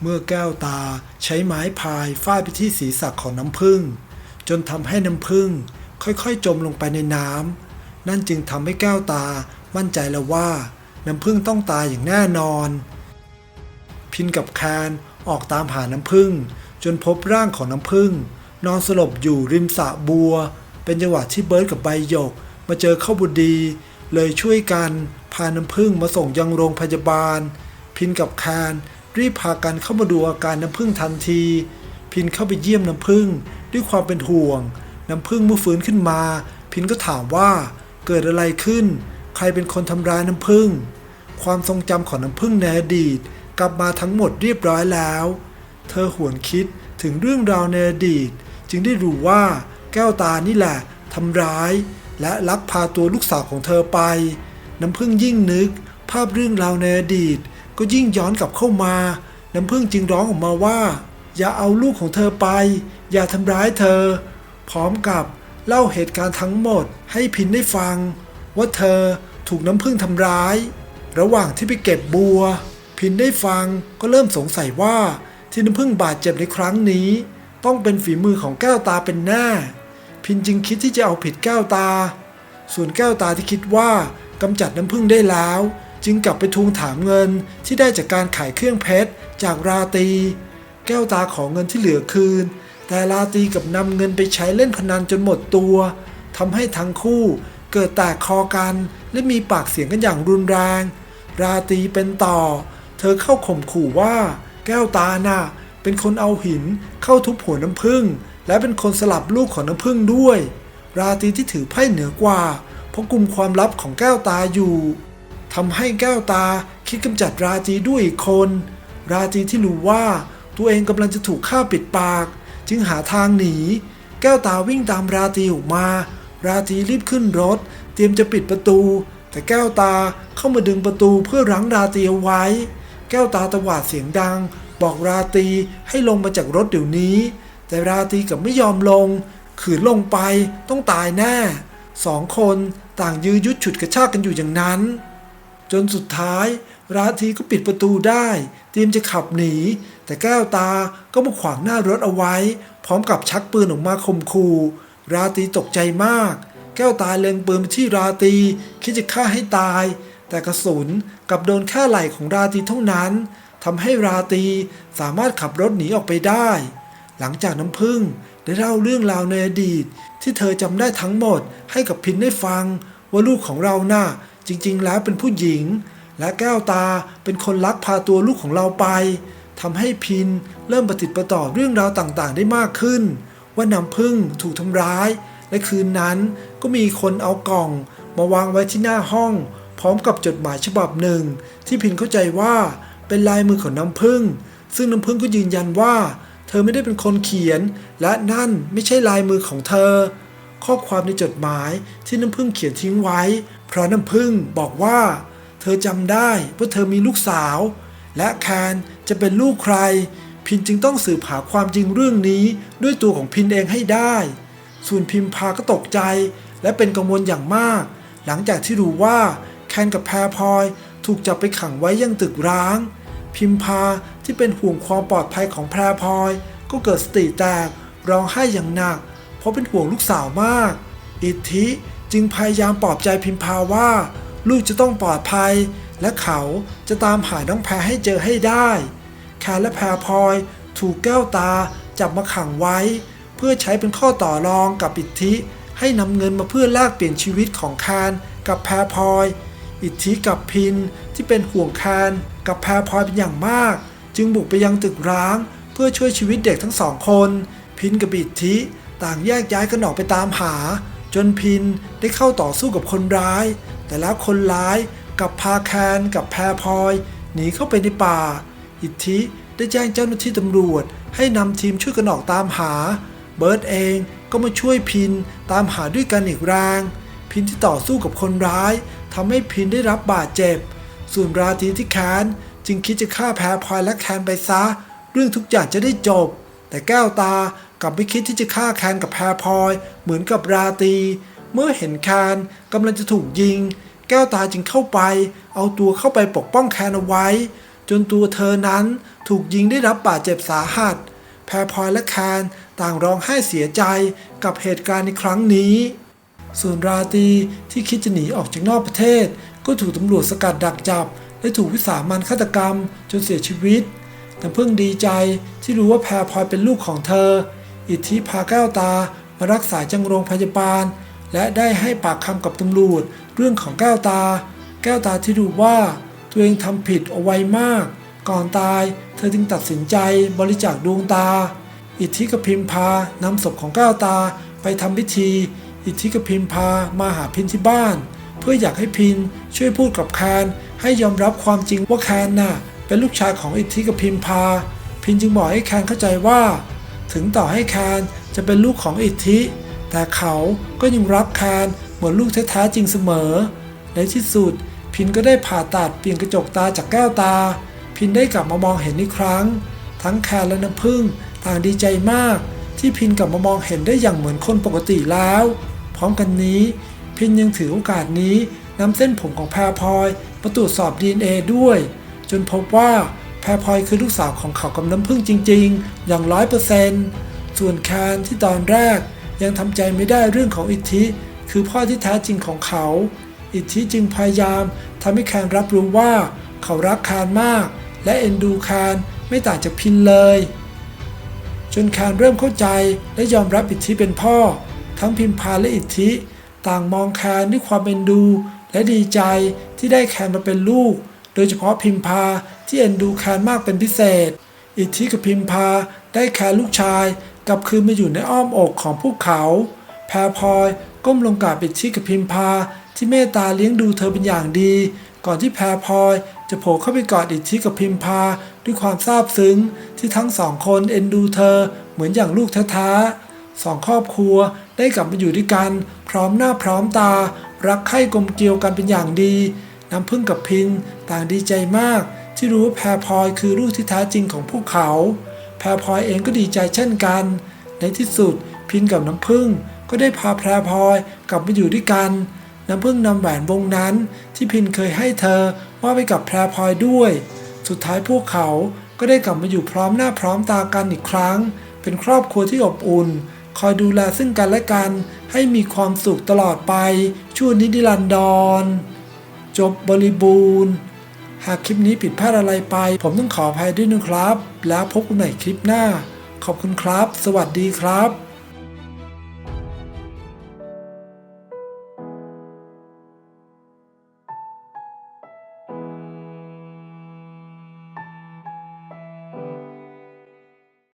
เมื่อแก้วตาใช้ไม้พายฟาดไปที่ศีรษะของน้ำผึ้งจนทำให้น้ำผึ้งค่อยๆ จมลงไปในน้ำนั่นจึงทำให้แก้วตามั่นใจแล้วว่า น้ำผึ้งต้องตายอย่างแน่นอน พินกับแคนออกตามหาน้ำผึ้งจนพบร่างของน้ำผึ้งนอนสลบอยู่ริมสระบัว เป็นจังหวะที่เบิร์ดกับใบหยก มาเจอเข้าบุดี เลยช่วยกันพาน้ำผึ้งมาส่งยังโรงพยาบาล พินกับแคน รีบพากันเข้ามาดูอาการน้ำผึ้งทันที พินเข้าไปเยี่ยมน้ำผึ้งด้วยความเป็นห่วง น้ำผึ้งเมื่อฟื้นขึ้นมา พินก็ถามว่าเกิดอะไรขึ้น ใครเป็นคนทำร้ายน้ำผึ้งความทรงจำของน้ำผึ้งในอดีต กลับมาทั้งหมดเรียบร้อยแล้ว เธอหวนคิดถึงเรื่องราวในอดีต จึงได้รู้ว่าแก้วตานี่แหละทำร้าย และลักพาตัวลูกสาวของเธอไป น้ำผึ้งยิ่งนึก ภาพเรื่องราวในอดีต ก็ยิ่งย้อนกลับเข้ามา น้ำผึ้งจึงร้องออกมาว่า อย่าเอาลูกของเธอไป อย่าทำร้ายเธอ พร้อมกับเล่าเหตุการณ์ทั้งหมดให้พินได้ฟัง ว่าเธอถูกน้ำผึ้งทำร้าย ระหว่างที่ไปเก็บบัว พินได้ฟังก็เริ่มสงสัยว่าที่น้ำผึ้งบาดเจ็บในครั้งนี้ ต้องเป็นฝีมือของแก้วตาเป็นแน่พินจึงคิดที่จะเอาผิดแก้วตา ส่วนแก้วตาที่คิดว่ากำจัดน้ำผึ้งได้แล้ว จึงกลับไปทวงถามเงินที่ได้จากการขายเครื่องเพชรจากราตี แก้วตาของเงินที่เหลือคืน แต่ราตีกับนำเงินไปใช้เล่นพนันจนหมดตัวทำให้ทั้งคู่เกิดแตกคอกันและมีปากเสียงกันอย่างรุนแรง ราตีเป็นต่อ เธอเข้าข่มขู่ว่า แก้วตาน่ะเป็นคนเอาหินเข้าทุบหัวน้ำผึ้งและเป็นคนสลับลูกของน้ำผึ้งด้วย ราตีที่ถือไพ่เหนือกว่าเพราะกลุ่มความลับของแก้วตาอยู่ ทำให้แก้วตาคิดกำจัดราตีด้วยอีกคน ราตีที่รู้ว่าตัวเองกำลังจะถูกฆ่าปิดปาก จึงหาทางหนี แก้วตาวิ่งตามราตีออกมา ราตีรีบขึ้นรถ เตรียมจะปิดประตู แต่แก้วตาเข้ามาดึงประตูเพื่อรั้งราตีเอาไว้ แก้วตาตวาดเสียงดัง บอกราตีให้ลงมาจากรถเดี๋ยวนี้ แต่ราตีกลับไม่ยอมลง ขืนลงไปต้องตายแน่สองคนต่างยื้อยุดฉุดกระชากกันอยู่อย่างนั้น จนสุดท้าย ราตีก็ปิดประตูได้เตรียมจะขับหนี แต่แก้วตาก็มาขวางหน้ารถเอาไว้ พร้อมกับชักปืนออกมาข่มขู่ราตีตกใจมาก แก้วตาเล็งปืนไปที่ราตีคิดจะฆ่าให้ตาย แต่กระสุนกลับโดนแค่ไหล่ของราตีเท่านั้นทำให้ราตีสามารถขับรถหนีออกไปได้ หลังจากน้ำพึ่งได้เล่าเรื่องราวในอดีต ที่เธอจำได้ทั้งหมดให้กับพินได้ฟังว่าลูกของเราน่ะ จริง ๆ แล้วเป็นผู้หญิง และแก้วตาเป็นคนลักพาตัวลูกของเราไปทำให้พินเริ่มประติดประต่อเรื่องราวต่างๆ ได้มากขึ้น ว่าน้ำพึ่งถูกทำร้าย และคืนนั้นก็มีคนเอากล่อง มาวางไว้ที่หน้าห้อง พร้อมกับจดหมายฉบับหนึ่ง ที่พินเข้าใจว่าเป็นลายมือของน้ำพึ่ง ซึ่งน้ำพึ่งก็ยืนยันว่า เธอไม่ได้เป็นคนเขียน และนั่นไม่ใช่ลายมือของเธอ ข้อความในจดหมายที่น้ำพึ่งเขียนทิ้งไว้ เพราะน้ำพึ่งบอกว่า เธอจำได้ว่าเธอมีลูกสาว และแคนจะเป็นลูกใคร พินจึงต้องสืบหาความจริงเรื่องนี้ด้วยตัวของพินเองให้ได้ ส่วนพิมพาก็ตกใจ และเป็นกังวลอย่างมาก หลังจากที่รู้ว่าแคนกับแพรพลอยถูกจับไปขังไว้ยังตึกร้าง พิมพาที่เป็นห่วงความปลอดภัยของแพรพลอย ก็เกิดสติแตกร้องไห้อย่างหนัก เพราะเป็นห่วงลูกสาวมาก อิทธิ จึงพยายามปลอบใจพิมพาว่า ลูกจะต้องปลอดภัย และเขาจะตามหาน้องแพรให้เจอให้ได้แคนและแพรพลอยถูกแก้วตาจับมาขังไว้ เพื่อใช้เป็นข้อต่อรองกับอิทธิให้นำเงินมาเพื่อแลกเปลี่ยนชีวิตของแคนกับแพรพลอย อิทธิกับพินที่เป็นห่วงแคนกับแพรพลอยเป็นอย่างมาก จึงบุกไปยังตึกร้าง เพื่อช่วยชีวิตเด็กทั้งสองคน พินกับอิทธิต่างแยกย้ายกันออกไปตามหา จนพินได้เข้าต่อสู้กับคนร้าย แต่แล้วคนร้ายกับพาแคนกับแพรพลอยหนีเข้าไปในป่า อิทธิได้แจ้งเจ้าหน้าที่ตำรวจ ให้นำทีมช่วยกันออกตามหา เบิร์ตเองก็มาช่วยพินตามหาด้วยกันอีกแรง พินที่ต่อสู้กับคนร้ายทำให้พินได้รับบาดเจ็บ ส่วนราตรีที่แคนจึงคิดจะฆ่าแพรพลอยและแคนไปซะ เรื่องทุกอย่างจะได้จบ แต่แก้วตา กลับไม่คิดที่จะฆ่าแคนกับแพรพลอย เหมือนกับราตี เมื่อเห็นแคนกำลังจะถูกยิง แก้วตาจึงเข้าไป เอาตัวเข้าไปปกป้องแคนเอาไว้ จนตัวเธอนั้นถูกยิงได้รับบาดเจ็บสาหัส แพรพลอยและแคนต่างร้องไห้เสียใจกับเหตุการณ์ในครั้งนี้ ส่วนราตีที่คิดจะหนีออกจากนอกประเทศ ก็ถูกตำรวจสกัดดักจับ และถูกวิสามันฆาตกรรม จนเสียชีวิตแต่เพิ่งดีใจที่รู้ว่าแพรพลอยเป็นลูกของเธอ อิทธิพาแก้วตามารักษาจังโรงพยาบาล และได้ให้ปากคำกับตำรวจเรื่องของแก้วตา แก้วตาที่รู้ว่า ตัวเองทำผิดเอาไว้มาก ก่อนตายเธอจึงตัดสินใจบริจาคดวงตา อิทธิกับพิมพานำศพของแก้วตาไปทำพิธี อิทธิกับพิมพามาหาพินที่บ้าน เพื่ออยากให้พินช่วยพูดกับแคนให้ยอมรับความจริงว่าแคนน่ะเป็นลูกชายของอิทธิกับพิมพาพินจึงบอกให้แคนเข้าใจว่า ถึงต่อให้แคนจะเป็นลูกของอิทธิ แต่เขาก็ยังรักแคนเหมือนลูกแท้ๆจริงเสมอ ในที่สุดพินก็ได้ผ่าตัดเปลี่ยนกระจกตาจากแก้วตา พินได้กลับมามองเห็นอีกครั้ง ทั้งแคนและน้ำผึ้งต่างดีใจมาก ที่พินกลับมามองเห็นได้อย่างเหมือนคนปกติแล้ว พร้อมกันนี้ พินยังถือโอกาสนี้นำเส้นผมของแพรพลอยมาตรวจสอบ DNA ด้วย จนพบว่า รพลอยคือลูกสาวของเขากับน้ำผึ้งจริง ๆ อย่างร้อยเปอร์เซนต์ส่วนแคนที่ตอนแรกยังทำใจไม่ได้เรื่องของอิทธิ คือพ่อที่แท้จริงของเขา อิทธิจึงพยายามทำให้แคนรับรู้ว่า เขารักแคนมาก และเอ็นดูแคนไม่ต่างจากพินเลย จนแคนเริ่มเข้าใจและยอมรับอิทธิเป็นพ่อ ทั้งพิมพาและอิทธิ ต่างมองแคนด้วยความเอ็นดู และดีใจที่ได้แคนมาเป็นลูก โดยเฉพาะพิมพาที่เอ็นดูแคนมากเป็นพิเศษ อิทธิกับพิมพาได้แคนลูกชายกลับคืนมาอยู่ในอ้อมอกของพวกเขา แพรพลอยก้มลงกราบอิทธิกับพิมพาที่เมตตาเลี้ยงดูเธอเป็นอย่างดี ก่อนที่แพรพลอยจะโผล่เข้าไปกอดอิทธิกับพิมพาด้วยความซาบซึ้ง ที่ทั้งสองคนเอ็นดูเธอเหมือนอย่างลูกแท้ๆสองครอบครัวได้กลับมาอยู่ด้วยกัน พร้อมหน้าพร้อมตา รักใคร่กลมเกลียวกันเป็นอย่างดี น้ำพึ่งกับพินต่างดีใจมาก ที่รู้ว่าแพรพลอยคือลูกที่แท้จริงของพวกเขา แพรพลอยเองก็ดีใจเช่นกัน ในที่สุดพินกับน้ำพึ่งก็ได้พาแพรพลอยกลับมาอยู่ด้วยกัน น้ำพึ่งนำแหวนวงนั้น ที่พินเคยให้เธอมอบไปกับแพรพลอยด้วย สุดท้ายพวกเขาก็ได้กลับมาอยู่พร้อมหน้าพร้อมตากันอีกครั้ง เป็นครอบครัวที่อบอุ่น คอยดูแลซึ่งกันและกัน ให้มีความสุขตลอดไปชั่วนิรันดร จบบริบูรณ์ หากคลิปนี้ผิดพลาดอะไรไป ผมต้องขออภัยด้วยนะครับ แล้วพบกันใหม่คลิปหน้า ขอบคุณครับ สวัสดีครับ